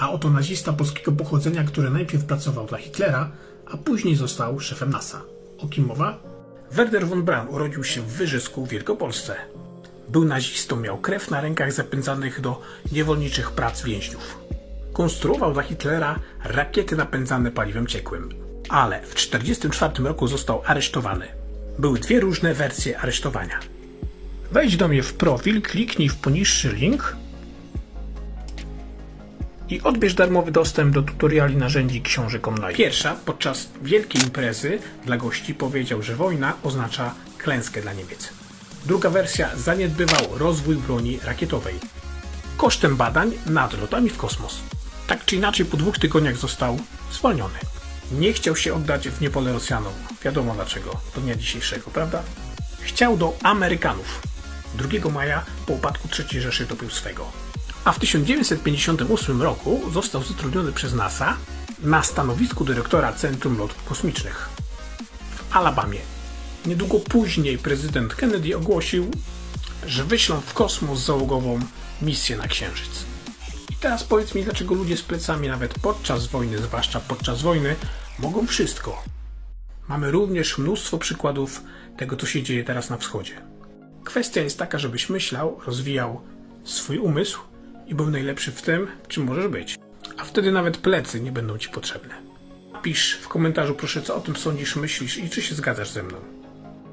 A oto nazista polskiego pochodzenia, który najpierw pracował dla Hitlera, a później został szefem NASA. O kim mowa? Werder von Braun urodził się w Wyżysku w Wielkopolsce. Był nazistą, miał krew na rękach zapędzanych do niewolniczych prac więźniów. Konstruował dla Hitlera rakiety napędzane paliwem ciekłym. Ale w 1944 roku został aresztowany. Były dwie różne wersje aresztowania. Wejdź do mnie w profil, kliknij w poniższy link i odbierz darmowy dostęp do tutoriali narzędzi książek online. Pierwsza, podczas wielkiej imprezy dla gości powiedział, że wojna oznacza klęskę dla Niemiec. Druga wersja zaniedbywał rozwój broni rakietowej. Kosztem badań nad lotami w kosmos. Tak czy inaczej po dwóch tygodniach został zwolniony. Nie chciał się oddać w niepole Rosjanom. Wiadomo dlaczego, do dnia dzisiejszego, prawda? Chciał do Amerykanów. 2 maja po upadku III Rzeszy dopił swego. A w 1958 roku został zatrudniony przez NASA na stanowisku dyrektora Centrum Lotów Kosmicznych w Alabamie. Niedługo później prezydent Kennedy ogłosił, że wyślą w kosmos załogową misję na Księżyc. I teraz powiedz mi, dlaczego ludzie z plecami nawet podczas wojny, zwłaszcza podczas wojny, mogą wszystko. Mamy również mnóstwo przykładów tego, co się dzieje teraz na wschodzie. Kwestia jest taka, żebyś myślał, rozwijał swój umysł i był najlepszy w tym, czym możesz być. A wtedy nawet plecy nie będą ci potrzebne. Pisz w komentarzu proszę, co o tym sądzisz, myślisz i czy się zgadzasz ze mną.